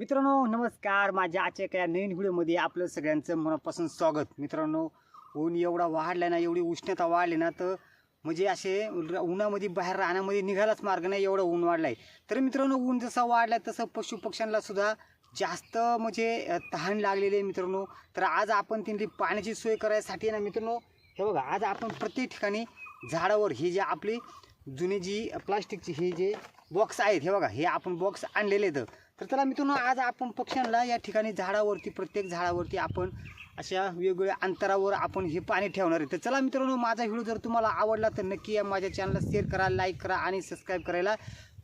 मित्रांनो नमस्कार. माझ्या आजच्या एका या नवीन व्हिडिओमध्ये आपलं सगळ्यांचं मनापासून स्वागत. मित्रांनो ऊन एवढा वाढला ना एवढी उष्णता वाढली ना तर म्हणजे असे र- उन्हामध्ये बाहेर राहण्यामध्ये निघायलाच मार्ग नाही एवढं ऊन वाढलं आहे तर मित्रांनो ऊन जसा वाढला तसं पशुपक्ष्यांना सुद्धा जास्त म्हणजे तहान लागलेली आहे मित्रांनो. तर आज आपण तिथली पाण्याची सोय करायसाठी ना मित्रांनो हे बघा आज आपण प्रत्येक ठिकाणी झाडावर ही जी आपली जुनी जी प्लास्टिकची हे जे बॉक्स आहेत हे बघा हे आपण बॉक्स आणलेले आहेत. तर चला मित्रांनो आज आपण पक्ष्यांना या ठिकाणी झाडावरती प्रत्येक झाडावरती आपण अशा वेगवेगळ्या अंतरावर आपण हे पाणी ठेवणार आहे. तर चला मित्रांनो माझा व्हिडिओ जर तुम्हाला आवडला तर नक्की या माझ्या चॅनलला शेअर करा लाईक करा आणि सबस्क्राईब करायला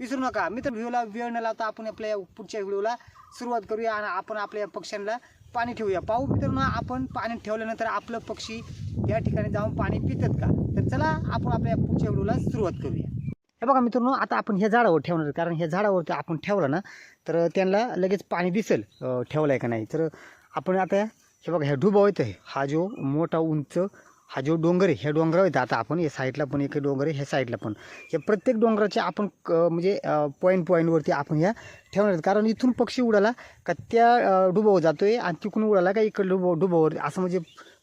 विसरू नका. मित्र व्हिडिओला वेळ न लावता आपण आपल्या या पुढच्या व्हिडिओला सुरुवात करूया आणि आपण आपल्या या पक्ष्यांना पाणी ठेवूया. पाहू मित्रांनो आपण पाणी ठेवल्यानंतर आपलं पक्षी या ठिकाणी जाऊन पाणी पितात का? तर चला आपण आपल्या पुढच्या व्हिडिओला सुरुवात करूया. हे बघा मित्रांनो आता आपण ह्या झाडावर ठेवणार आहे. कारण ह्या झाडावरती आपण ठेवलं ना तर त्यांना लगेच पाणी दिसेल ठेवलं आहे का नाही. तर आपण आता हे बघा ह्या डुबाव येतं हा जो मोठा उंच हा जो डोंगर आहे ह्या डोंगरावर येतं. आता आपण या साईडला पण एक डोंगर आहे ह्या साईडला पण. या प्रत्येक डोंगराच्या आपण क- म्हणजे पॉईंट पॉईंटवरती आपण ह्या ठेवणार आहेत. कारण इथून पक्षी उडाला का त्या अं, डुबावर जातोय आणि तिकडून उडाला का इकडे डुबा डुबावर. असं म्हणजे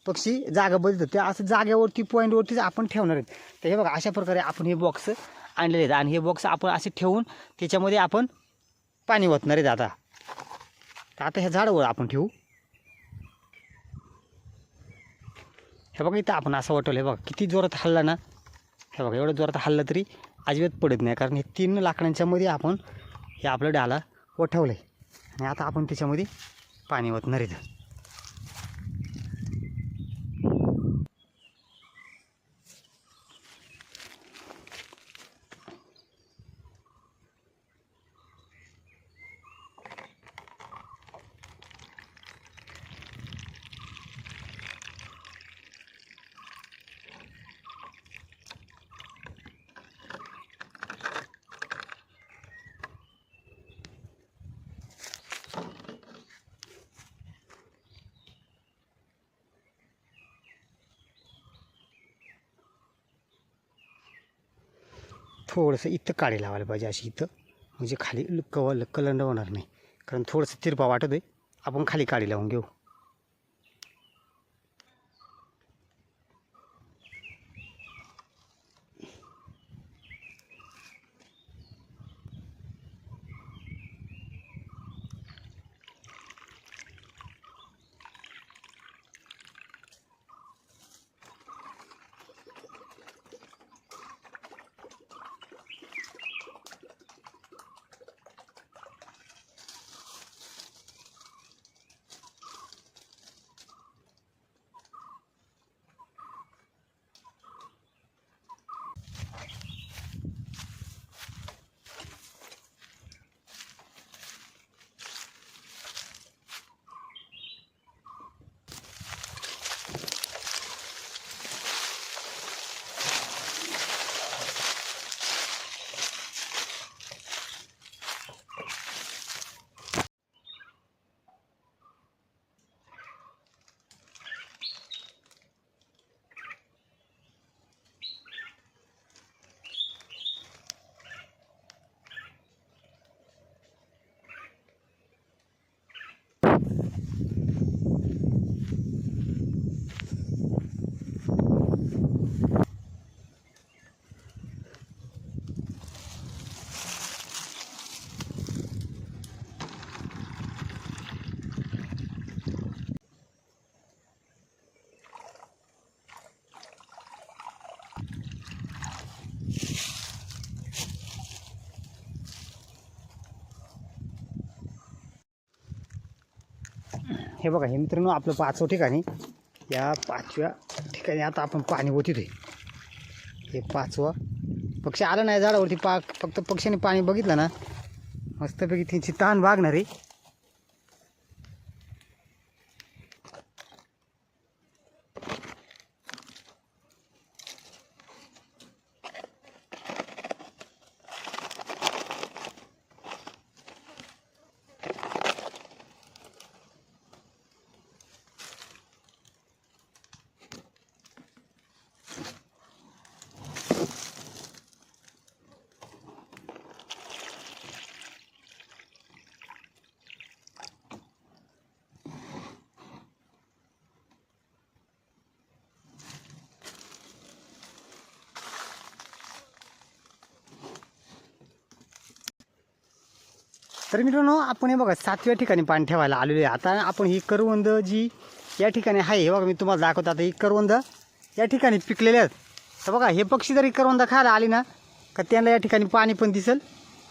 पक्षी जागा बदलतात त्या असं जागेवरती पॉईंटवरतीच आपण ठेवणार आहेत. तर हे बघा अशा प्रकारे आपण हे बॉक्स आणलेले आहेत. आणि हे बॉक्स आपण असे ठेवून त्याच्यामध्ये आपण पाणी ओतणार आहेत आता तर आता ह्या झाडावर आपण ठेवू. हे बघा इथं आपण असं वाटवलं हे बघा किती जोरात हल्ला ना. हे बघा एवढं जोरात हल्ला तरी अजिबात पडत नाही. कारण हे तीन लाकडांच्यामध्ये आपण हे आपलं डाला वठवलं आहे आणि आता आपण त्याच्यामध्ये पाणी ओतणार आहेत थोडंसं इथं काळी लावायला पाहिजे अशी इथं. म्हणजे खाली कवल कलंड होणार नाही. कारण थोडंसं तिरपा वाटत आहे आपण खाली काळी लावून घेऊ. हे बघा हे मित्रांनो आपलं पाचवं ठिकाणी या पाचव्या ठिकाणी आता आपण पाणी ओतितोय. हे पाचवं. पक्षी आलं नाही झाडावरती पा फक्त पक्ष्याने पाणी बघितलं ना मस्तपैकी त्यांची ताण वागणार आहे. तर मित्रांनो आपण हे बघा सातव्या ठिकाणी पाणी ठेवायला आलेलो आहे. आता आपण ही करवंद जी या ठिकाणी आहे हे बघा मी तुम्हाला दाखवतो. आता ही करवंद या ठिकाणी पिकलेले आहेत. तर बघा हे पक्षी जर करवंद खायला आली ना का त्यांना या ठिकाणी पाणी पण दिसेल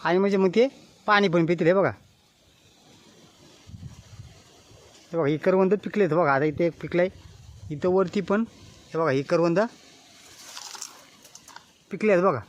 आणि म्हणजे मग ते पाणी पण पितील. हे बघा. हे बघा ही करवंद पिकलेत. बघा आता इथे एक पिकलं आहे इथं वरती पण हे बघा ही करवंद पिकले आहेत बघा.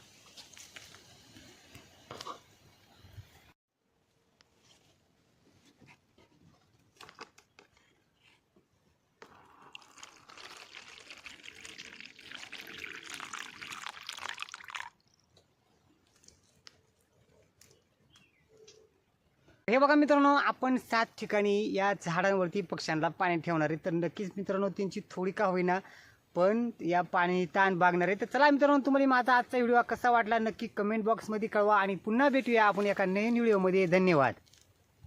हे बघा मित्रांनो आपण सात ठिकाणी या झाडांवरती पक्ष्यांना पाणी ठेवणार आहे. तर नक्कीच मित्रांनो त्यांची थोडी का होईना पण या पाणी ताण बागणार आहे. तर चला मित्रांनो तुम्हाला माझा आजचा व्हिडिओ कसा वाटला नक्की कमेंट बॉक्समध्ये कळवा आणि पुन्हा भेटूया आपण एका नवीन व्हिडिओमध्ये. धन्यवाद.